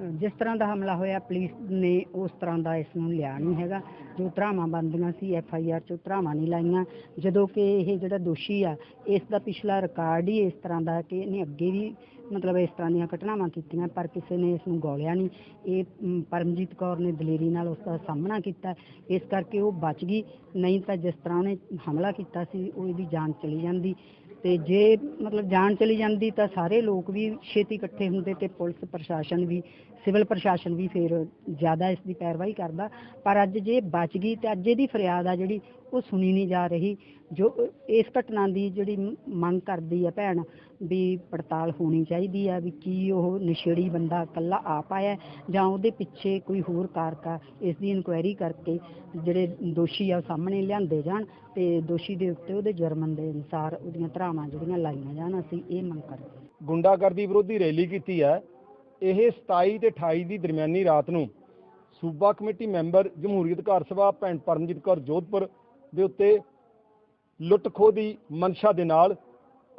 ਜਿਸ ਤਰ੍ਹਾਂ ਦਾ ਹਮਲਾ ਹੋਇਆ, ਪੁਲਿਸ ਨੇ ਉਸ ਤਰ੍ਹਾਂ ਦਾ ਇਸ ਨੂੰ ਲਿਆ ਨਹੀਂ ਹੈਗਾ। ਜੋ ਧਰਾਵਾਂ ਬੰਦੀਆਂ ਸੀ, ਐਫ ਆਈ ਆਰ 'ਚੋਂ ਧਰਾਵਾਂ ਨਹੀਂ ਲਾਈਆਂ। ਜਦੋਂ ਕਿ ਇਹ ਜਿਹੜਾ ਦੋਸ਼ੀ ਆ, ਇਸ ਦਾ ਪਿਛਲਾ ਰਿਕਾਰਡ ਹੀ ਇਸ ਤਰ੍ਹਾਂ ਦਾ ਕਿ ਇਹਨੇ ਅੱਗੇ ਵੀ ਮਤਲਬ ਇਸ ਤਰ੍ਹਾਂ ਦੀਆਂ ਘਟਨਾਵਾਂ ਕੀਤੀਆਂ, ਪਰ ਕਿਸੇ ਨੇ ਇਸ ਨੂੰ ਗੋਲਿਆ ਨਹੀਂ। ਇਹ ਪਰਮਜੀਤ ਕੌਰ ਨੇ ਦਲੇਰੀ ਨਾਲ ਉਸ ਦਾ ਸਾਹਮਣਾ ਕੀਤਾ। ਇਸ ਕਰਕੇ ਉਹ ਬਚ ਗਈ। ਨਹੀਂ ਤਾਂ ਜਿਸ ਤਰ੍ਹਾਂ ਉਹਨੇ ਹਮਲਾ ਕੀਤਾ ਸੀ, ਉਹ ਇਹਦੀ ਜਾਨ ਚਲੀ ਜਾਂਦੀ। ਤੇ ਜੇ ਮਤਲਬ ਜਾਨ ਚਲੀ ਜਾਂਦੀ ਤਾਂ ਸਾਰੇ ਲੋਕ ਵੀ ਛੇਤੀ ਇਕੱਠੇ ਹੁੰਦੇ ਤੇ ਪੁਲਿਸ, ਪ੍ਰਸ਼ਾਸਨ ਵੀ ਸਿਵਲ ਪ੍ਰਸ਼ਾਸਨ ਵੀ ਫਿਰ ਜ਼ਿਆਦਾ ਇਸ ਦੀ ਪੈਰਵਾਈ ਕਰਦਾ। ਪਰ ਅੱਜ ਜੇ ਬਚ ਗਈ ਤੇ ਅੱਜ ਇਹਦੀ ਫਰਿਆਦ ਆ ਜਿਹੜੀ, ਉਹ ਸੁਣੀ ਨਹੀਂ ਜਾ ਰਹੀ। ਜੋ ਇਸ ਘਟਨਾ ਦੀ ਜਿਹੜੀ ਮੰਗ ਕਰਦੀ ਆ ਭੈਣ ਵੀ ਪੜਤਾਲ ਹੋਣੀ ਚਾਹੀਦੀ ਆ ਵੀ ਕੀ ਉਹ ਨਸ਼ੇੜੀ ਬੰਦਾ ਇਕੱਲਾ ਆਪ ਆਇਆ ਜਾਂ ਉਹਦੇ ਪਿੱਛੇ ਕੋਈ ਹੋਰ ਕਾਰਕ ਆ, ਇਸ ਦੀ ਇਨਕੁਆਇਰੀ ਕਰਕੇ ਜਿਹੜੇ ਦੋਸ਼ੀ ਆ ਉਹ ਸਾਹਮਣੇ ਲਿਆਂਦੇ ਜਾਣ ਤੇ ਦੋਸ਼ੀ ਦੇ ਉੱਤੇ ਉਹਦੇ ਜੁਰਮਾਂ ਦੇ ਅਨੁਸਾਰ ਉਹਦੀਆਂ ਧਰਾਵਾਂ ਜਿਹੜੀਆਂ ਲਾਈਆਂ ਜਾਣ, ਅਸੀਂ ਇਹ ਮੰਗ ਕਰਦੇ ਹਾਂ। ਗੁੰਡਾਗਰਦੀ ਵਿਰੋਧੀ ਰੈਲੀ ਕੀਤੀ ਹੈ ਇਹ 27 ਤੇ 28 ਦੀ ਦਰਮਿਆਨੀ ਰਾਤ ਨੂੰ ਸੂਬਾ ਕਮੇਟੀ ਮੈਂਬਰ ਜਮਹੂਰੀਅਤ ਘਰ ਸਭਾ ਭੈਣ ਪਰਮਜੀਤ ਕੌਰ ਜੋਧਪੁਰ ਦੇ ਉੱਤੇ ਲੁੱਟ ਖੋਹ ਦੀ ਮਨਸ਼ਾ ਦੇ ਨਾਲ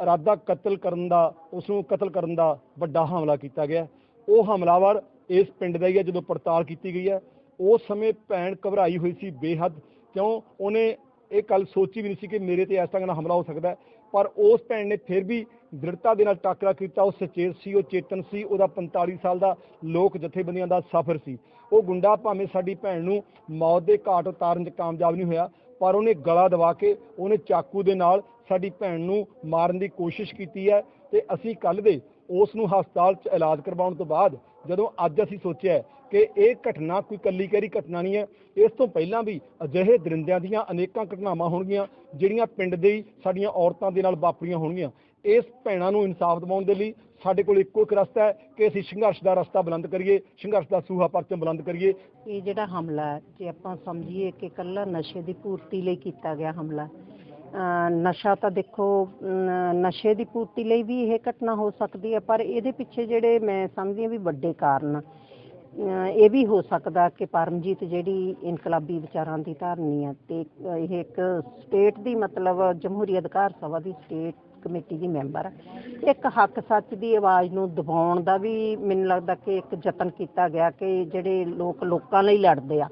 ਇਰਾਦਾ ਕਤਲ ਕਰਨ ਦਾ ਉਸ ਨੂੰ ਕਤਲ ਕਰਨ ਦਾ ਵੱਡਾ ਹਮਲਾ ਕੀਤਾ ਗਿਆ। ਉਹ ਹਮਲਾਵਰ ਇਸ ਪਿੰਡ ਦਾ ਹੀ ਹੈ, ਜਦੋਂ ਪੜਤਾਲ ਕੀਤੀ ਗਈ ਹੈ। ਉਸ ਸਮੇਂ ਭੈਣ ਘਬਰਾਈ ਹੋਈ ਸੀ ਬੇਹੱਦ। ਕਿਉਂ? ਉਹਨੇ ਇਹ ਗੱਲ ਸੋਚੀ ਵੀ ਨਹੀਂ ਸੀ ਕਿ ਮੇਰੇ ਤੇ ਇਸ ਤਰ੍ਹਾਂ ਦਾ ਹਮਲਾ ਹੋ ਸਕਦਾ ਪਰ ਉਸ ਭੈਣ ਨੇ ਫਿਰ ਵੀ ਦ੍ਰਿੜਤਾ ਦੇ ਨਾਲ ਟਾਕਰਾ ਕੀਤਾ। ਉਹ ਸਚੇਤ ਸੀ, ਉਹ ਚੇਤਨ ਸੀ, ਉਹਦਾ 45 ਸਾਲ ਦਾ ਲੋਕ ਜਥੇਬੰਦੀਆਂ ਦਾ ਸਫ਼ਰ ਸੀ। ਉਹ ਗੁੰਡਾ ਭਾਵੇਂ ਸਾਡੀ ਭੈਣ ਨੂੰ ਮੌਤ ਦੇ ਘਾਟ ਉਤਾਰਨ 'ਚ ਕਾਮਯਾਬ ਨਹੀਂ ਹੋਇਆ, ਪਰ ਉਹਨੇ ਗਲਾ ਦਬਾ ਕੇ ਉਹਨੇ ਚਾਕੂ ਦੇ ਨਾਲ ਸਾਡੀ ਭੈਣ ਨੂੰ ਮਾਰਨ ਦੀ ਕੋਸ਼ਿਸ਼ ਕੀਤੀ ਹੈ ਤੇ ਅਸੀਂ ਕੱਲ ਦੇ ਉਸ ਨੂੰ ਹਸਪਤਾਲ 'ਚ ਇਲਾਜ ਕਰਵਾਉਣ ਤੋਂ ਬਾਅਦ ਜਦੋਂ ਅੱਜ ਅਸੀਂ ਸੋਚਿਆ ਕਿ ਇਹ ਘਟਨਾ ਕੋਈ ਕੱਲੀ ਕਹਿਰੀ ਘਟਨਾ ਨਹੀਂ ਹੈ। ਇਸ ਤੋਂ ਪਹਿਲਾਂ ਵੀ ਅਜਿਹੇ ਦਰਿੰਦਿਆਂ ਦੀਆਂ ਅਨੇਕਾਂ ਘਟਨਾਵਾਂ ਹੋਣਗੀਆਂ ਜਿਹੜੀਆਂ ਪਿੰਡ ਦੇ ਸਾਡੀਆਂ ਔਰਤਾਂ ਦੇ ਨਾਲ ਵਾਪਰੀਆਂ ਹੋਣਗੀਆਂ। ਇਸ ਭੈਣਾਂ ਨੂੰ ਇਨਸਾਫ ਦਿਵਾਉਣ ਦੇ ਲਈ ਸਾਡੇ ਕੋਲ ਇੱਕੋ ਇੱਕ ਰਸਤਾ ਹੈ ਕਿ ਅਸੀਂ ਸੰਘਰਸ਼ ਦਾ ਰਸਤਾ ਬੁਲੰਦ ਕਰੀਏ ਸੰਘਰਸ਼ ਦਾ ਸੂਹਾ ਪਰਚਮ ਬੁਲੰਦ ਕਰੀਏ। ਇਹ ਜਿਹੜਾ ਹਮਲਾ ਹੈ, ਜੇ ਆਪਾਂ ਸਮਝੀਏ ਕਿ ਕੱਲਾ ਨਸ਼ੇ ਦੀ ਪੂਰਤੀ ਲਈ ਕੀਤਾ ਗਿਆ ਹਮਲਾ ਨਸ਼ਾ ਤਾਂ ਦੇਖੋ ਨਸ਼ੇ ਦੀ ਪੂਰਤੀ ਲਈ ਵੀ ਇਹ ਘਟਨਾ ਹੋ ਸਕਦੀ ਹੈ ਪਰ ਇਹਦੇ ਪਿੱਛੇ ਜਿਹੜੇ ਮੈਂ ਸਮਝਦੀ ਹਾਂ ਵੀ ਵੱਡੇ ਕਾਰਨ ਇਹ ਵੀ ਹੋ ਸਕਦਾ ਕਿ ਪਰਮਜੀਤ ਜਿਹੜੀ ਇਨਕਲਾਬੀ ਵਿਚਾਰਾਂ ਦੀ ਧਾਰਨੀ ਆ ਤੇ ਇਹ ਇੱਕ ਸਟੇਟ ਦੀ ਮਤਲਬ ਜਮਹੂਰੀ ਅਧਿਕਾਰ ਸਭਾ ਦੀ ਸਟੇਟ ਕਮੇਟੀ ਦੀ ਮੈਂਬਰ ਹੈ। ਇੱਕ ਹੱਕ ਸੱਚ ਦੀ ਆਵਾਜ਼ ਨੂੰ ਦਬਾਉਣ ਦਾ ਵੀ ਮੈਨੂੰ ਲੱਗਦਾ ਕਿ ਇੱਕ ਯਤਨ ਕੀਤਾ ਗਿਆ ਕਿ ਜਿਹੜੇ ਲੋਕ ਲੋਕਾਂ ਲਈ ਲੜਦੇ ਆ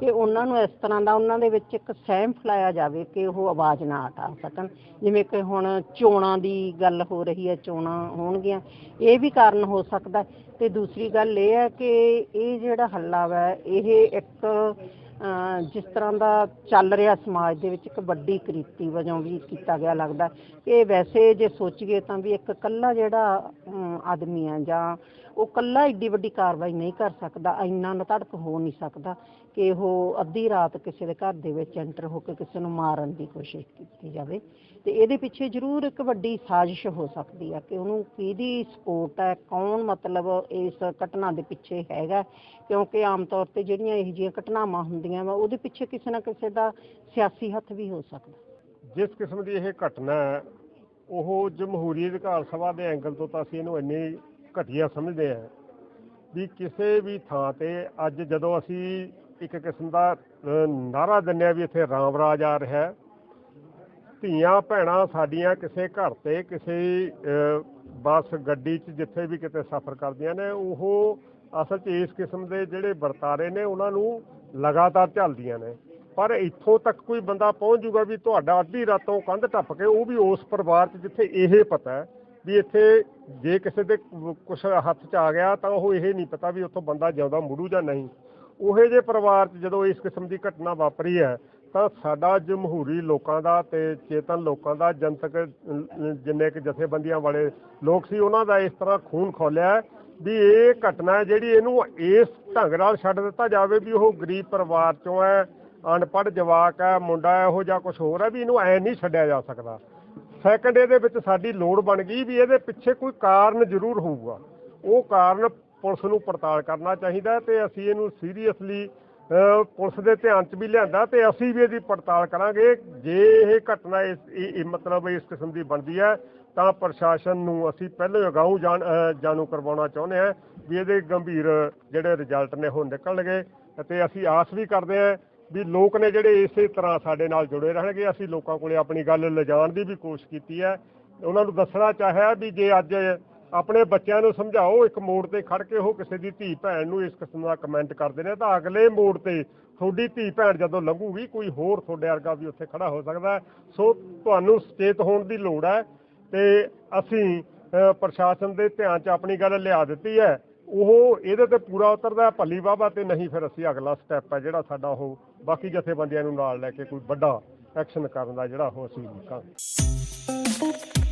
ਕਿ ਉਹਨਾਂ ਨੂੰ ਇਸ ਤਰ੍ਹਾਂ ਦਾ ਉਹਨਾਂ ਦੇ ਵਿੱਚ ਇੱਕ ਸਹਿਮ ਫੈਲਾਇਆ ਜਾਵੇ ਕਿ ਉਹ ਆਵਾਜ਼ ਨਾ ਉਠਾ ਸਕਣ। ਜਿਵੇਂ ਕਿ ਹੁਣ ਚੋਣਾਂ ਦੀ ਗੱਲ ਹੋ ਰਹੀ ਹੈ, ਚੋਣਾਂ ਹੋਣਗੀਆਂ, ਇਹ ਵੀ ਕਾਰਨ ਹੋ ਸਕਦਾ ਤੇ ਦੂਸਰੀ ਗੱਲ ਇਹ ਹੈ ਕਿ ਇਹ ਜਿਹੜਾ ਹੱਲਾ ਵਾ, ਇਹ ਇੱਕ, ਅਹ, ਜਿਸ ਤਰ੍ਹਾਂ ਦਾ ਚੱਲ ਰਿਹਾ ਸਮਾਜ ਦੇ ਵਿੱਚ ਇੱਕ ਵੱਡੀ ਕ੍ਰਿਤੀ ਵਜੋਂ ਵੀ ਕੀਤਾ ਗਿਆ ਲੱਗਦਾ ਕਿ ਵੈਸੇ ਜੇ ਸੋਚੀਏ ਤਾਂ ਵੀ ਇੱਕ ਕੱਲਾ ਜਿਹੜਾ ਆਦਮੀ ਆ ਜਾਂ ਉਹ ਕੱਲਾ ਏਡੀ ਵੱਡੀ ਕਾਰਵਾਈ ਨਹੀਂ ਕਰ ਸਕਦਾ, ਇੰਨਾ ਨਤੜਕ ਹੋ ਨਹੀਂ ਸਕਦਾ ਕਿ ਉਹ ਅੱਧੀ ਰਾਤ ਕਿਸੇ ਦੇ ਘਰ ਦੇ ਵਿੱਚ ਐਂਟਰ ਹੋ ਕੇ ਕਿਸੇ ਨੂੰ ਮਾਰਨ ਦੀ ਕੋਸ਼ਿਸ਼ ਕੀਤੀ ਜਾਵੇ। ਤੇ ਇਹਦੇ ਪਿੱਛੇ ਜ਼ਰੂਰ ਇੱਕ ਵੱਡੀ ਸਾਜ਼ਿਸ਼ ਹੋ ਸਕਦੀ ਆ ਕਿ ਉਹਨੂੰ ਕਿਹਦੀ ਸਪੋਰਟ ਹੈ, ਕੌਣ ਮਤਲਬ ਇਸ ਘਟਨਾ ਦੇ ਪਿੱਛੇ ਹੈਗਾ, ਕਿਉਂਕਿ ਆਮ ਤੌਰ ਤੇ ਜਿਹੜੀਆਂ ਇਹੋ ਜਿਹੀਆਂ ਘਟਨਾਵਾਂ ਹੁੰਦੀਆਂ ਵਾ, ਉਹਦੇ ਪਿੱਛੇ ਕਿਸੇ ਨਾ ਕਿਸੇ ਦਾ ਸਿਆਸੀ ਹੱਥ ਵੀ ਹੋ ਸਕਦਾ। ਜਿਸ ਕਿਸਮ ਦੀ ਇਹ ਘਟਨਾ ਹੈ, ਉਹ ਜਮਹੂਰੀ ਅਧਿਕਾਰ ਸਭਾ ਦੇ ਐਂਗਲ ਤੋਂ ਤਾਂ ਅਸੀਂ ਇਹਨੂੰ ਇੰਨੀ ਘਟੀਆ ਸਮਝਦੇ ਹਾਂ ਵੀ ਕਿਸੇ ਵੀ ਥਾਂ ਤੇ ਅੱਜ ਜਦੋਂ ਅਸੀਂ ਇੱਕ ਕਿਸਮ ਦਾ ਅ, ਨਾਅਰਾ ਦਿੰਦੇ ਹਾਂ ਵੀ ਇੱਥੇ ਰਾਮ ਰਾਜ ਆ ਰਿਹਾ ਧੀਆਂ ਭੈਣਾਂ ਸਾਡੀਆਂ ਕਿਸੇ ਘਰ ਤੇ ਕਿਸੇ ਬੱਸ ਗੱਡੀ 'ਚ ਜਿੱਥੇ ਵੀ ਕਿਤੇ ਸਫ਼ਰ ਕਰਦੀਆਂ ਨੇ ਉਹ ਅਸਲ 'ਚ ਇਸ ਕਿਸਮ ਦੇ ਜਿਹੜੇ ਵਰਤਾਰੇ ਨੇ ਉਹਨਾਂ ਨੂੰ ਲਗਾਤਾਰ ਝੱਲਦੀਆਂ ਨੇ। ਪਰ ਇੱਥੋਂ ਤੱਕ ਕੋਈ ਬੰਦਾ ਪਹੁੰਚ ਜੂਗਾ ਵੀ ਤੁਹਾਡਾ ਅੱਧੀ ਰਾਤੋਂ ਕੰਧ ਟੱਪ ਕੇ ਉਹ ਵੀ ਉਸ ਪਰਿਵਾਰ 'ਚ ਜਿੱਥੇ ਇਹ ਪਤਾ ਹੈ ਵੀ ਇੱਥੇ ਜੇ ਕਿਸੇ ਦੇ ਕੁਝ ਹੱਥ 'ਚ ਆ ਗਿਆ ਤਾਂ ਉਹ ਇਹ ਨਹੀਂ ਪਤਾ ਵੀ ਉੱਥੋਂ ਬੰਦਾ ਜਿਉਂਦਾ ਮੁੜੂ ਜਾਂ ਨਹੀਂ। ਉਹੇ ਜੇ ਪਰਿਵਾਰ 'ਚ ਜਦੋਂ ਇਸ ਕਿਸਮ ਦੀ ਘਟਨਾ ਵਾਪਰੀ ਹੈ, ਤਾਂ ਸਾਡਾ ਜਮਹੂਰੀ ਲੋਕਾਂ ਦਾ ਤੇ ਚੇਤਨ ਲੋਕਾਂ ਦਾ, ਜਨਤਕ ਜਿੰਨੇ ਕਿ ਜਥੇਬੰਦੀਆਂ ਵਾਲੇ ਲੋਕ ਸੀ, ਉਹਨਾਂ ਦਾ ਇਸ ਤਰ੍ਹਾਂ ਖੂਨ ਖੋਲਿਆ ਵੀ ਇਹ ਘਟਨਾ ਜਿਹੜੀ ਇਹਨੂੰ ਇਸ ਢੰਗ ਨਾਲ ਛੱਡ ਦਿੱਤਾ ਜਾਵੇ ਵੀ ਉਹ ਗਰੀਬ ਪਰਿਵਾਰ ਚੋਂ ਹੈ, ਅਨਪੜ੍ਹ ਜਵਾਕ ਹੈ, ਮੁੰਡਾ ਹੈ ਉਹ ਜਾਂ ਕੁਝ ਹੋਰ ਹੈ ਵੀ ਇਹਨੂੰ ਐ ਨਹੀਂ ਛੱਡਿਆ ਜਾ ਸਕਦਾ। ਸੈਕੰਡ ਇਹਦੇ ਵਿੱਚ ਸਾਡੀ ਲੋੜ ਬਣ ਗਈ ਵੀ ਇਹਦੇ ਪਿੱਛੇ ਕੋਈ ਕਾਰਨ ਜ਼ਰੂਰ ਹੋਊਗਾ। ਉਹ ਕਾਰਨ ਪੁਲਿਸ ਨੂੰ ਪੜਤਾਲ ਕਰਨਾ ਚਾਹੀਦਾ ਹੈ ਤੇ ਅਸੀਂ ਇਹਨੂੰ ਸੀਰੀਅਸਲੀ ਪੁਲਿਸ ਦੇ ਧਿਆਨ 'ਚ ਵੀ ਲਿਆਂਦਾ ਤੇ ਅਸੀਂ ਵੀ ਇਹਦੀ ਪੜਤਾਲ ਕਰਾਂਗੇ। ਜੇ ਇਹ ਘਟਨਾ ਇਸ ਮਤਲਬ ਇਸ ਕਿਸਮ ਦੀ ਬਣਦੀ ਹੈ, ਤਾਂ ਪ੍ਰਸ਼ਾਸਨ ਨੂੰ ਅਸੀਂ ਪਹਿਲਾਂ ਅਗਾਊਂ ਜਾਣ ਜਾਣੂ ਕਰਵਾਉਣਾ ਚਾਹੁੰਦੇ ਹਾਂ ਵੀ ਇਹਦੇ ਗੰਭੀਰ ਜਿਹੜੇ ਰਿਜ਼ਲਟ ਨੇ ਉਹ ਨਿਕਲਣਗੇ। ਅਤੇ ਅਸੀਂ ਆਸ ਵੀ ਕਰਦੇ ਹਾਂ ਵੀ ਲੋਕ ਨੇ ਜਿਹੜੇ ਇਸੇ ਤਰ੍ਹਾਂ ਸਾਡੇ ਨਾਲ ਜੁੜੇ ਰਹਿਣਗੇ, ਅਸੀਂ ਲੋਕਾਂ ਕੋਲੇ ਆਪਣੀ ਗੱਲ ਲਿਜਾਣ ਦੀ ਵੀ ਕੋਸ਼ਿਸ਼ ਕੀਤੀ ਹੈ। ਉਹਨਾਂ ਨੂੰ ਦੱਸਣਾ ਚਾਹਿਆ ਵੀ ਜੇ ਅੱਜ ਆਪਣੇ ਬੱਚਿਆਂ ਨੂੰ ਸਮਝਾਓ, ਇੱਕ ਮੋੜ ਤੇ ਖੜ ਕੇ ਉਹ ਕਿਸੇ ਦੀ ਧੀ ਭੈਣ ਨੂੰ ਇਸ ਕਿਸਮ ਦਾ ਕਮੈਂਟ ਕਰਦੇ ਨੇ, ਤਾਂ ਅਗਲੇ ਮੋੜ ਤੇ ਤੁਹਾਡੀ ਧੀ ਭੈਣ ਜਦੋਂ ਲੰਘੂਗੀ, ਕੋਈ ਹੋਰ ਤੁਹਾਡੇ ਵਰਗਾ ਵੀ ਉੱਥੇ ਖੜਾ ਹੋ ਸਕਦਾ ਸੋ ਤੁਹਾਨੂੰ ਸੁਚੇਤ ਹੋਣ ਦੀ ਲੋੜ ਹੈ ਤੇ ਅਸੀਂ ਪ੍ਰਸ਼ਾਸਨ ਦੇ ਧਿਆਨ 'ਚ ਆਪਣੀ ਗੱਲ ਲਿਆ ਦਿੱਤੀ ਹੈ। ਉਹ ਇਹਦੇ ਤੇ ਪੂਰਾ ਉਤਰਦਾ, ਭੱਲੀ ਬਾਬਾ ਤੇ ਨਹੀਂ, ਫਿਰ ਅਸੀਂ ਅਗਲਾ ਸਟੈਪ ਹੈ ਜਿਹੜਾ ਸਾਡਾ ਉਹ ਬਾਕੀ ਜਥੇਬੰਦੀਆਂ ਨੂੰ ਨਾਲ ਲੈ ਕੇ ਕੋਈ ਵੱਡਾ ਐਕਸ਼ਨ ਕਰਨ ਦਾ ਜਿਹੜਾ ਉਹ ਅਸੀਂ ਕਰਾਂਗੇ